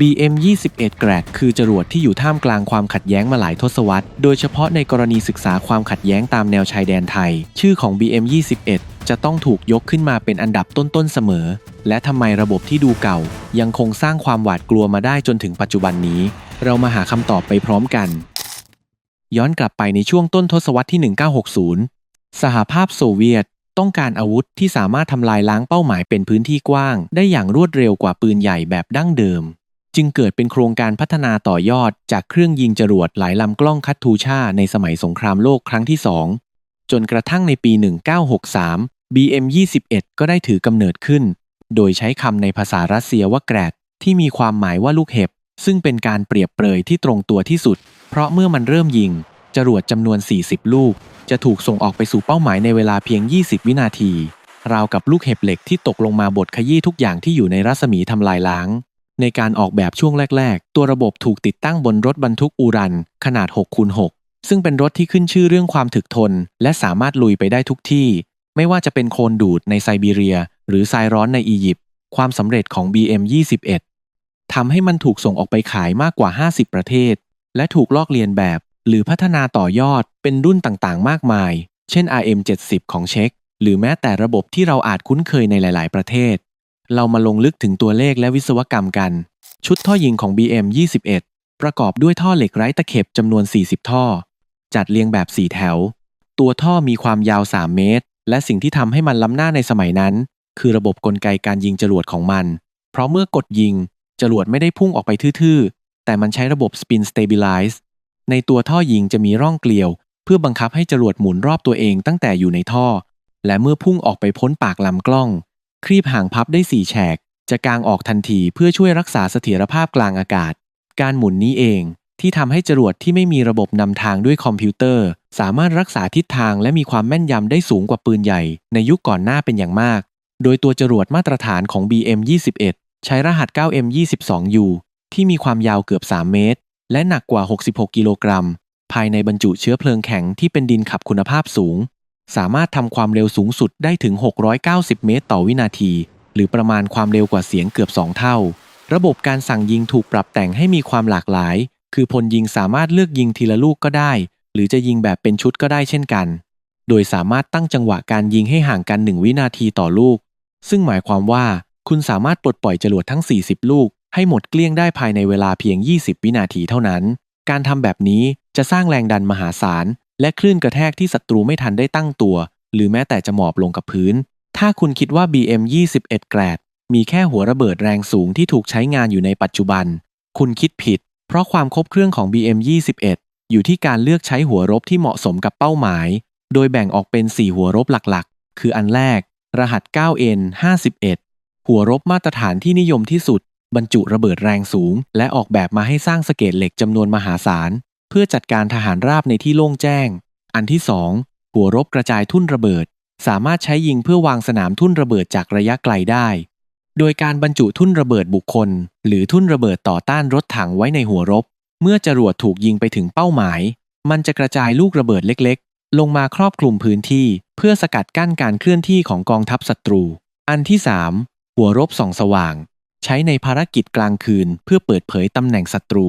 BM-21 แกรดคือจรวดที่อยู่ท่ามกลางความขัดแย้งมาหลายทศวรรษ โดยเฉพาะในกรณีศึกษาความขัดแย้งตามแนวชายแดนไทย ชื่อของ BM-21 จะต้องถูกยกขึ้นมาเป็นอันดับต้นๆเสมอ และทำไมระบบที่ดูเก่า ยังคงสร้างความหวาดกลัวมาได้จนถึงปัจจุบันนี้ เรามาหาคำตอบไปพร้อมกัน ย้อนกลับไปในช่วงต้นทศวรรษที่ 1960 สหภาพโซเวียตต้องการอาวุธที่สามารถทำลายล้างเป้าหมายเป็นพื้นที่กว้าง ได้อย่างรวดเร็วกว่าปืนใหญ่แบบดั้งเดิม จึงเกิดเป็นโครงการพัฒนาต่อยอดจากเครื่องยิงจรวดหลายลำกล้องคัตทูชาในสมัยสงครามโลกครั้งที่2จนกระทั่งในปี 1963 BM-21 ก็ได้ถือกำเนิดขึ้น โดยใช้คำในภาษารัสเซียว่าแกรดที่มีความหมายว่าลูกเห็บ ซึ่งเป็นการเปรียบเปรยที่ตรงตัวที่สุด เพราะเมื่อมันเริ่มยิง จรวดจำนวน 40 ลูก จะถูกส่งออกไปสู่เป้าหมายในเวลาเพียง 20 วินาที ราวกับลูกเห็บเหล็กที่ตกลงมาบดขยี้ทุกอย่างที่อยู่ในรัศมีทำลายล้าง ในการออกแบบช่วงแรก ๆ ตัวระบบถูกติดตั้งบนรถบรรทุกอูรัน ขนาด6คูณ6ซึ่งเป็นรถที่ขึ้นชื่อเรื่องความถึกทน และสามารถลุยไปได้ทุกที่ ไม่ว่าจะเป็นโคลนดูดในไซบีเรีย หรือทรายร้อนในอียิปต์ความสำเร็จของ BM21 ทำให้มันถูกส่งออกไปขายมากกว่า 50 ประเทศ และถูกลอกเลียนแบบ หรือพัฒนาต่อยอดเป็นรุ่นต่างๆ มากมาย เช่น RM70 ของเช็กหรือแม้แต่ระบบที่เราอาจคุ้นเคยในหลาย ๆ ประเทศ เรามาลงลึกถึงตัวเลขและวิศวกรรมกัน ชุดท่อยิงของ BM21 ประกอบด้วยท่อเหล็กไร้ตะเข็บจำนวน 40 ท่อ จัดเรียงแบบ 4 แถว ตัวท่อมีความยาว 3 เมตร และสิ่งที่ทำให้มันล้ำหน้าในสมัยนั้น คือระบบกลไกการยิงจรวดของมัน เพราะเมื่อกดยิง จรวดไม่ได้พุ่งออกไปทื่อๆ แต่มันใช้ระบบ Spin Stabilize ในตัวท่อยิงจะมีร่องเกลียว เพื่อบังคับให้จรวดหมุนรอบตัวเองตั้งแต่อยู่ในท่อ และเมื่อพุ่งออกไปพ้นปากลำกล้อง ครีบห่างพับได้4แฉก จะกางออกทันทีเพื่อช่วยรักษาเสถียรภาพกลางอากาศ การหมุนนี้เองที่ทำให้จรวดที่ไม่มีระบบนำทางด้วยคอมพิวเตอร์ สามารถรักษาทิศทางและมีความแม่นยำได้สูงกว่าปืนใหญ่ ในยุคก่อนหน้าเป็นอย่างมาก โดยตัวจรวดมาตรฐานของ BM21 ใช้รหัส 9M22U ที่มีความยาวเกือบ 3 เมตร และหนักกว่า 66 กิโลกรัม ภายในบรรจุเชื้อเพลิงแข็งที่เป็นดินขับคุณภาพสูง สามารถทำความเร็วสูงสุดได้ถึง 690 เมตรต่อวินาที หรือประมาณความเร็วกว่าเสียงเกือบ 2 เท่า ระบบการสั่งยิงถูกปรับแต่งให้มีความหลากหลาย คือพลยิงสามารถเลือกยิงทีละลูกก็ได้ หรือจะยิงแบบเป็นชุดก็ได้เช่นกัน โดยสามารถตั้งจังหวะการยิงให้ห่างกัน 1 วินาทีต่อลูก ซึ่งหมายความว่าคุณสามารถปลดปล่อยจรวดทั้ง 40 ลูก ให้หมดเกลี้ยงได้ภายในเวลาเพียง 20 วินาทีเท่านั้น การทำแบบนี้จะสร้างแรงดันมหาศาล และคลื่นกระแทกที่ศัตรูไม่ทันได้ตั้งตัว หรือแม้แต่จะหมอบลงกับพื้น ถ้าคุณคิดว่า BM21 แกรดมีแค่หัวระเบิดแรงสูงที่ถูกใช้งานอยู่ในปัจจุบัน คุณคิดผิด เพราะความครบเครื่องของ BM21 อยู่ที่การเลือกใช้หัวรบที่เหมาะสมกับเป้าหมาย โดยแบ่งออกเป็น 4 หัวรบหลักๆ คืออันแรก รหัส 9N51 หัวรบมาตรฐานที่นิยมที่สุด บรรจุระเบิดแรงสูง และออกแบบมาให้สร้างสเกตเหล็กจำนวนมหาศาล พื่อจัดการทหารราบในที่โล่งแจ้ง อันที่ 2 หัวรบกระจายทุ่นระเบิด สามารถใช้ยิงเพื่อวางสนามทุ่นระเบิดจากระยะไกลได้ โดยการบรรจุทุ่นระเบิดบุคคล หรือทุ่นระเบิดต่อต้านรถถังไว้ในหัวรบ เมื่อจรวดถูกยิงไปถึงเป้าหมาย มันจะกระจายลูกระเบิดเล็กๆ ลงมาครอบคลุมพื้นที่ เพื่อสกัดกั้นการเคลื่อนที่ของกองทัพศัตรู อันที่ 3 หัวรบส่องสว่าง ใช้ในภารกิจกลางคืน เพื่อเปิดเผยตำแหน่งศัตรู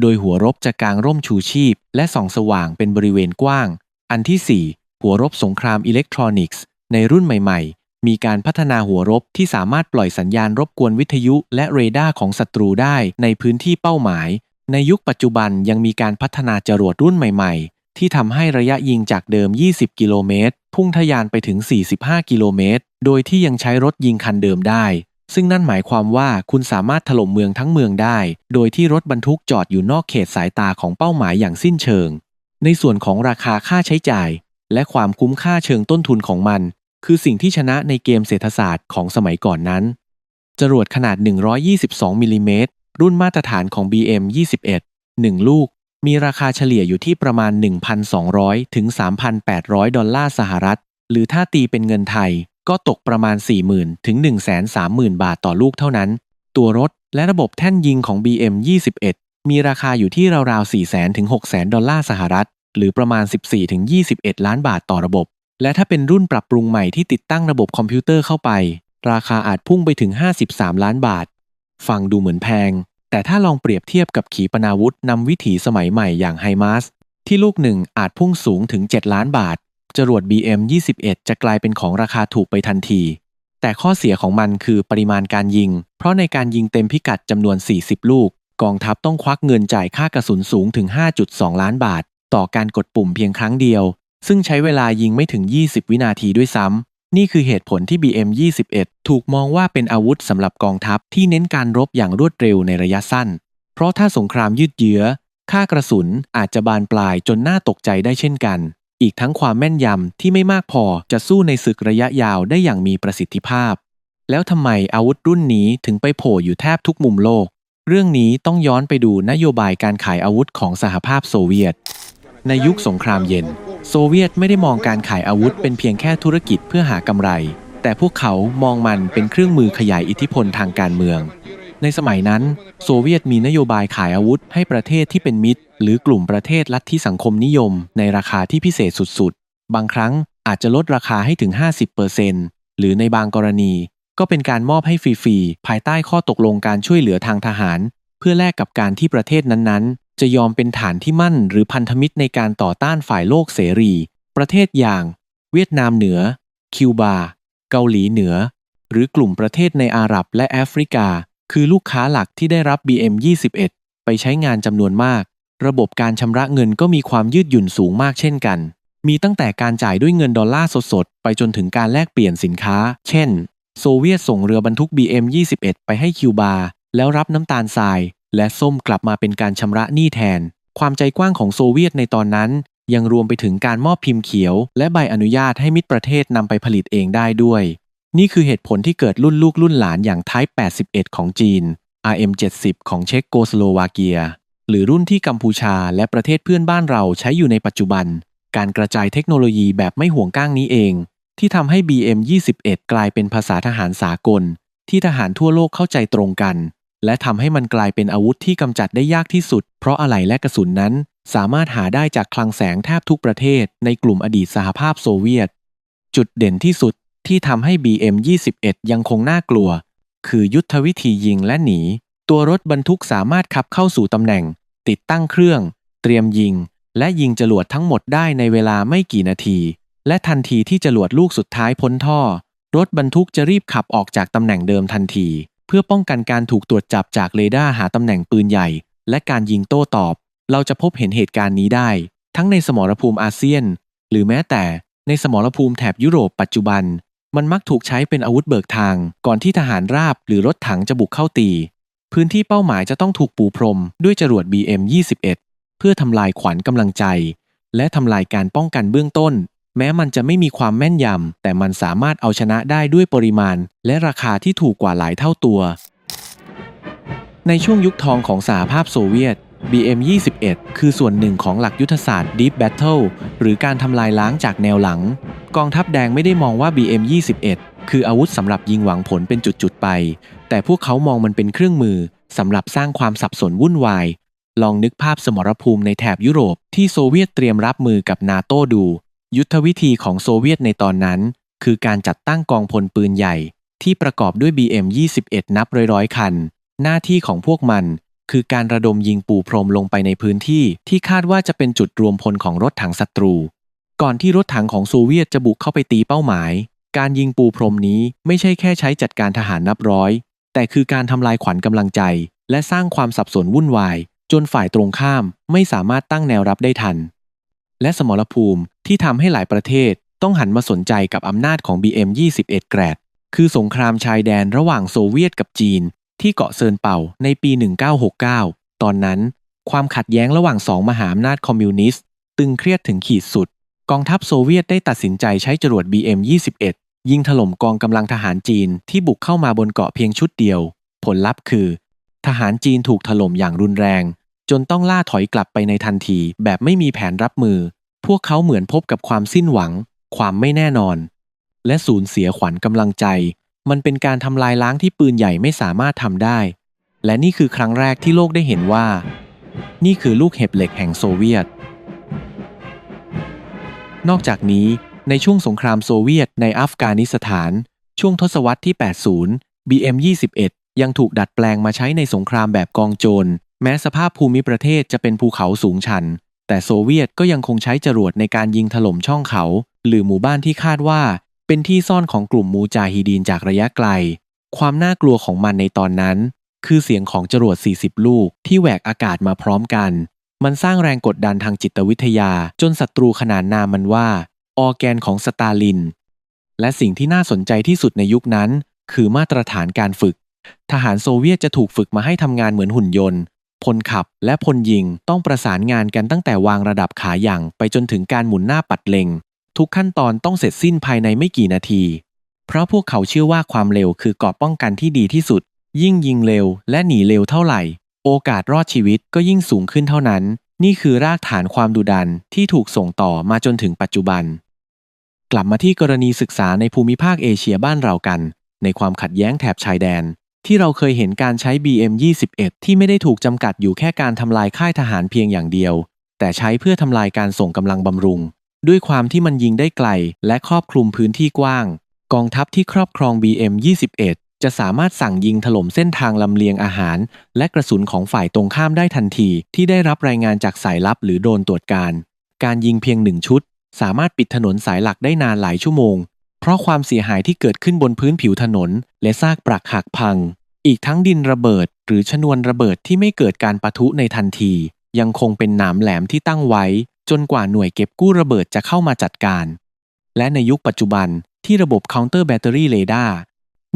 โดยหัวรบจะกางร่มชูชีพ และส่องสว่างเป็นบริเวณกว้าง อันที่ 4 หัวรบสงครามอิเล็กทรอนิกส์ ในรุ่นใหม่ ๆ มีการพัฒนาหัวรบที่สามารถปล่อยสัญญาณรบกวนวิทยุและเรดาร์ของศัตรูได้ในพื้นที่เป้าหมาย ในยุคปัจจุบันยังมีการพัฒนาจรวดรุ่นใหม่ๆ ที่ทำให้ระยะยิงจากเดิม 20 กิโลเมตร พุ่งทะยานไปถึง 45 กิโลเมตร โดยที่ยังใช้รถยิงคันเดิมได้ ซึ่งนั่นหมายความว่าคุณสามารถถล่มเมืองทั้งเมืองได้ โดยที่รถบรรทุกจอดอยู่นอกเขตสายตาของเป้าหมายอย่างสิ้นเชิง ในส่วนของราคาค่าใช้จ่าย และความคุ้มค่าเชิงต้นทุนของมัน คือสิ่งที่ชนะในเกมเศรษฐศาสตร์ของสมัยก่อนนั้น จรวดขนาด 122มิลลิเมตรรุ่นมาตรฐานของ BM21 1 ลูก มีราคาเฉลี่ยอยู่ที่ประมาณ 1,200 ถึง 3,800 ดอลลาร์สหรัฐ หรือถ้าตีเป็นเงินไทย ก็ตกประมาณ 40,000 ถึง 130,000 บาทต่อลูกเท่านั้น ตัวรถและระบบแท่นยิงของ BM21 มีราคาอยู่ที่ราวๆ 400,000 ถึง 600,000 ดอลลาร์สหรัฐ หรือประมาณ 14 ถึง 21 ล้านบาทต่อระบบ และถ้าเป็นรุ่นปรับปรุงใหม่ที่ติดตั้งระบบคอมพิวเตอร์เข้าไป ราคาอาจพุ่งไปถึง 53 ล้านบาท ฟังดูเหมือนแพง แต่ถ้าลองเปรียบเทียบกับขีปนาวุธนำวิถีสมัยใหม่อย่างไฮมาสที่ลูกหนึ่งอาจพุ่งสูงถึง 7 ล้านบาท จรวด BM-21 จะกลายเป็นของราคาถูกไปทันที แต่ข้อเสียของมันคือปริมาณการยิง เพราะในการยิงเต็มพิกัดจำนวน 40 ลูก กองทัพต้องควักเงินจ่ายค่ากระสุนสูงถึง 5.2 ล้านบาท ต่อการกดปุ่มเพียงครั้งเดียว ซึ่งใช้เวลายิงไม่ถึง 20 วินาทีด้วยซ้ำนี่คือเหตุผลที่ BM-21 ถูกมองว่าเป็นอาวุธสำหรับกองทัพที่เน้นการรบอย่างรวดเร็วในระยะสั้น เพราะถ้าสงครามยืดเยื้อ ค่ากระสุนอาจจะบานปลายจนน่าตกใจได้เช่นกัน อีกทั้งความแม่นยำที่ไม่มากพอจะสู้ในศึกระยะยาวได้อย่างมีประสิทธิภาพ แล้วทำไมอาวุธรุ่นนี้ถึงไปโผล่อยู่แทบทุกมุมโลก เรื่องนี้ต้องย้อนไปดูนโยบายการขายอาวุธของสหภาพโซเวียต ในยุคสงครามเย็น โซเวียตไม่ได้มองการขายอาวุธเป็นเพียงแค่ธุรกิจเพื่อหากำไร แต่พวกเขามองมันเป็นเครื่องมือขยายอิทธิพลทางการเมือง ในสมัยนั้น โซเวียตมีนโยบายขายอาวุธให้ประเทศที่เป็นมิตร หรือกลุ่มประเทศลัทธิสังคมนิยม ในราคาที่พิเศษสุดๆ บางครั้งอาจจะลดราคาให้ถึง 50%หรือในบางกรณี ก็เป็นการมอบให้ฟรีๆ ภายใต้ข้อตกลงการช่วยเหลือทางทหาร เพื่อแลกกับการที่ประเทศนั้นๆ จะยอมเป็นฐานที่มั่น หรือพันธมิตรในการต่อต้านฝ่ายโลกเสรี ประเทศอย่าง เวียดนามเหนือ คิวบา เกาหลีเหนือ หรือกลุ่มประเทศในอาหรับและแอฟริกา คือลูกค้าหลักที่ได้รับ BM21 ไปใช้งานจำนวนมาก ระบบการชำระเงินก็มีความยืดหยุ่นสูงมากเช่นกัน มีตั้งแต่การจ่ายด้วยเงินดอลลาร์สดๆ ไปจนถึงการแลกเปลี่ยนสินค้า เช่น โซเวียตส่งเรือบรรทุก BM21 ไปให้คิวบา แล้วรับน้ำตาลทราย และส้มกลับมาเป็นการชำระหนี้แทน ความใจกว้างของโซเวียตในตอนนั้น ยังรวมไปถึงการมอบพิมพ์เขียว และใบอนุญาตให้มิตรประเทศนำไปผลิตเองได้ด้วย นี่คือเหตุผลที่เกิดรุ่นลูกรุ่นหลานอย่าง Type 81 ของจีน RM70 ของเช็กโกสโลวาเกีย หรือรุ่นที่กัมพูชาและประเทศเพื่อนบ้านเราใช้อยู่ในปัจจุบัน การกระจายเทคโนโลยีแบบไม่ห่วงก้างนี้เอง ที่ทำให้ BM21 กลายเป็นภาษาทหารสากล ที่ทหารทั่วโลกเข้าใจตรงกัน และทำให้มันกลายเป็นอาวุธที่กำจัดได้ยากที่สุด เพราะอะไหล่และกระสุนนั้น สามารถหาได้จากคลังแสงแทบทุกประเทศ ในกลุ่มอดีตสหภาพโซเวียต จุดเด่นที่สุด ที่ทำให้ BM21 ยังคงน่ากลัว คือยุทธวิธียิงและหนี ตัวรถบรรทุกสามารถขับเข้าสู่ตำแหน่ง ติดตั้งเครื่อง เตรียมยิง และยิงจรวดทั้งหมดได้ในเวลาไม่กี่นาที และทันทีที่จรวดลูกสุดท้ายพ้นท่อ รถบรรทุกจะรีบขับออกจากตำแหน่งเดิมทันที เพื่อป้องกันการถูกตรวจจับจากเรดาร์หาตำแหน่งปืนใหญ่ และการยิงโต้ตอบ เราจะพบเห็นเหตุการณ์นี้ได้ ทั้งในสมรภูมิอาเซียน หรือแม้แต่ในสมรภูมิแถบยุโรปปัจจุบัน มันมักถูกใช้เป็นอาวุธเบิกทาง ก่อนที่ทหารราบหรือรถถังจะบุกเข้าตี พื้นที่เป้าหมายจะต้องถูกปูพรมด้วยจรวด BM21 เพื่อทำลายขวัญกำลังใจ และทำลายการป้องกันเบื้องต้น แม้มันจะไม่มีความแม่นยำแต่มันสามารถเอาชนะได้ด้วยปริมาณ และราคาที่ถูกกว่าหลายเท่าตัว ในช่วงยุคทองของสหภาพโซเวียต BM21 คือส่วนหนึ่งของหลักยุทธศาสตร์ Deep Battle หรือการทำลายล้างจากแนวหลัง กองทัพแดงไม่ได้มองว่า BM21 คืออาวุธสำหรับยิงหวังผลเป็นจุดๆไป แต่พวกเขามองมันเป็นเครื่องมือสำหรับสร้างความสับสนวุ่นวาย ลองนึกภาพสมรภูมิในแถบยุโรปที่โซเวียตเตรียมรับมือกับนาโต้ดู ยุทธวิธีของโซเวียตในตอนนั้น คือการจัดตั้งกองพลปืนใหญ่ ที่ประกอบด้วย BM21 นับร้อยๆคัน หน้าที่ของพวกมัน คือการระดมยิงปูพรมลงไปในพื้นที่ที่คาดว่าจะเป็นจุดรวมพลของรถถังศัตรู ก่อนที่รถถังของโซเวียตจะบุกเข้าไปตีเป้าหมาย การยิงปูพรมนี้ไม่ใช่แค่ใช้จัดการทหารนับร้อย แต่คือการทำลายขวัญกำลังใจ และสร้างความสับสนวุ่นวาย จนฝ่ายตรงข้ามไม่สามารถตั้งแนวรับได้ทัน และสมรภูมิที่ทำให้หลายประเทศต้องหันมาสนใจกับอำนาจของ BM21 แกรดคือสงครามชายแดนระหว่างโซเวียตกับจีน ที่เกาะเซินเป่าในปี 1969 ตอนนั้น ความขัดแย้งระหว่างสองมหาอำนาจคอมมิวนิสต์ ตึงเครียดถึงขีดสุด กองทัพโซเวียตได้ตัดสินใจใช้จรวด BM21 ยิงถล่มกองกำลังทหารจีนที่บุกเข้ามาบนเกาะเพียงชุดเดียว ผลลัพธ์คือ ทหารจีนถูกถล่มอย่างรุนแรง จนต้องล่าถอยกลับไปในทันทีแบบไม่มีแผนรับมือ พวกเขาเหมือนพบกับความสิ้นหวัง ความไม่แน่นอน และสูญเสียขวัญกำลังใจ มันเป็นการทำลายล้างที่ปืนใหญ่ไม่สามารถทำได้ และนี่คือครั้งแรกที่โลกได้เห็นว่า นี่คือลูกเห็บเหล็กแห่งโซเวียต นอกจากนี้ในช่วงสงครามโซเวียตในอัฟกานิสถาน ช่วงทศวรรษที่ 80 BM21 ยังถูกดัดแปลงมาใช้ในสงครามแบบกองโจร แม้สภาพภูมิประเทศจะเป็นภูเขาสูงชัน แต่โซเวียตก็ยังคงใช้จรวดในการยิงถล่มช่องเขา หรือหมู่บ้านที่คาดว่า เป็นที่ซ่อนของกลุ่มมูจาฮิดีนจากระยะไกล ความน่ากลัวของมันในตอนนั้น คือเสียงของจรวด 40 ลูกที่แหวกอากาศมาพร้อมกัน มันสร้างแรงกดดันทางจิตวิทยา จนศัตรูขนานนามมันว่า ออแกนของสตาลิน และสิ่งที่น่าสนใจที่สุดในยุคนั้น คือมาตรฐานการฝึก ทหารโซเวียตจะถูกฝึกมาให้ทำงานเหมือนหุ่นยนต์พลขับและพลยิงต้องประสานงานกันตั้งแต่วางระดับขาอย่างไปจนถึงการหมุนหน้าปัดเล็ง ทุกขั้นตอนต้องเสร็จสิ้นภายในไม่กี่นาที เพราะพวกเขาเชื่อว่าความเร็วคือกอบป้องกันที่ดีที่สุด ยิ่งยิงเร็วและหนีเร็วเท่าไหร่ โอกาสรอดชีวิตก็ยิ่งสูงขึ้นเท่านั้น นี่คือรากฐานความดุดันที่ถูกส่งต่อมาจนถึงปัจจุบัน กลับมาที่กรณีศึกษาในภูมิภาคเอเชียบ้านเรากัน ในความขัดแย้งแถบชายแดน ที่เราเคยเห็นการใช้ BM21 ที่ไม่ได้ถูกจำกัดอยู่แค่การทำลายค่ายทหารเพียงอย่างเดียว แต่ใช้เพื่อทำลายการส่งกำลังบำรุง ด้วยความที่มันยิงได้ไกล และครอบคลุมพื้นที่กว้าง กองทัพที่ครอบครอง BM21 จะสามารถสั่งยิงถล่มเส้นทางลำเลียงอาหาร และกระสุนของฝ่ายตรงข้ามได้ทันที ที่ได้รับรายงานจากสายลับหรือโดนตรวจการ การยิงเพียงหนึ่งชุด สามารถปิดถนนสายหลักได้นานหลายชั่วโมง เพราะความเสียหายที่เกิดขึ้นบนพื้นผิวถนน และซากปรักหักพัง อีกทั้งดินระเบิด หรือชนวนระเบิดที่ไม่เกิดการปะทุในทันที ยังคงเป็นหนามแหลมที่ตั้งไว้ จนกว่าหน่วยเก็บกู้ระเบิดจะเข้ามาจัดการ และในยุคปัจจุบันที่ระบบ Counter Battery Radar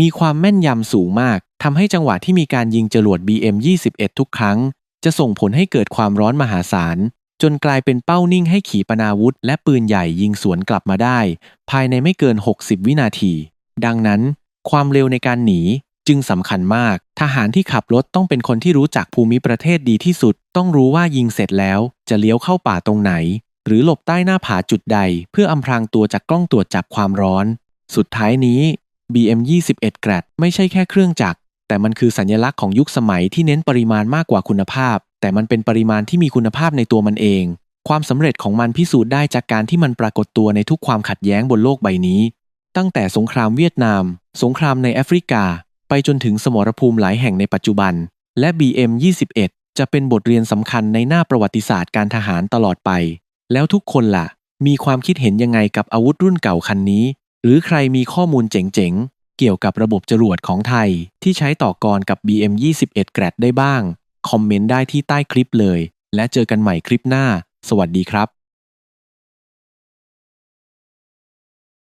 มีความแม่นยำสูงมากทำให้จังหวะที่มีการยิงจรวด BM21 ทุกครั้ง จะส่งผลให้เกิดความร้อนมหาศาล จนกลายเป็นเป้านิ่งให้ขีปนาวุธ และปืนใหญ่ยิงสวนกลับมาได้ ภายในไม่เกิน 60 วินาที ดังนั้น ความเร็วในการหนีจึงสำคัญมาก ทหารที่ขับรถต้องเป็นคนที่รู้จักภูมิประเทศดีที่สุด ต้องรู้ว่ายิงเสร็จแล้วจะเลี้ยวเข้าป่าตรงไหน หรือหลบใต้หน้าผาจุดใด เพื่ออำพรางตัวจากกล้องตรวจจับความร้อน สุดท้ายนี้ BM21 แกรดไม่ใช่แค่เครื่องจักร แต่มันคือสัญลักษณ์ของยุคสมัยที่เน้นปริมาณมากกว่าคุณภาพ แต่มันเป็นปริมาณที่มีคุณภาพในตัวมันเอง ความสำเร็จของมันพิสูจน์ได้จากการที่มันปรากฏตัวในทุกความขัดแย้งบนโลกใบนี้ ตั้งแต่สงครามเวียดนาม สงครามในแอฟริกา ไปจนถึงสมรภูมิหลายแห่งในปัจจุบัน และ BM21 จะเป็นบทเรียนสำคัญในหน้าประวัติศาสตร์การทหารตลอดไป แล้วทุกคนล่ะ มีความคิดเห็นยังไงกับอาวุธรุ่นเก่าคันนี้ หรือใครมีข้อมูลเจ๋งๆ เกี่ยวกับระบบจรวดของไทย ที่ใช้ต่อกรกับ BM21 แกรดได้บ้าง คอมเมนต์ได้ที่ใต้คลิปเลย และเจอกันใหม่คลิปหน้า สวัสดีครับ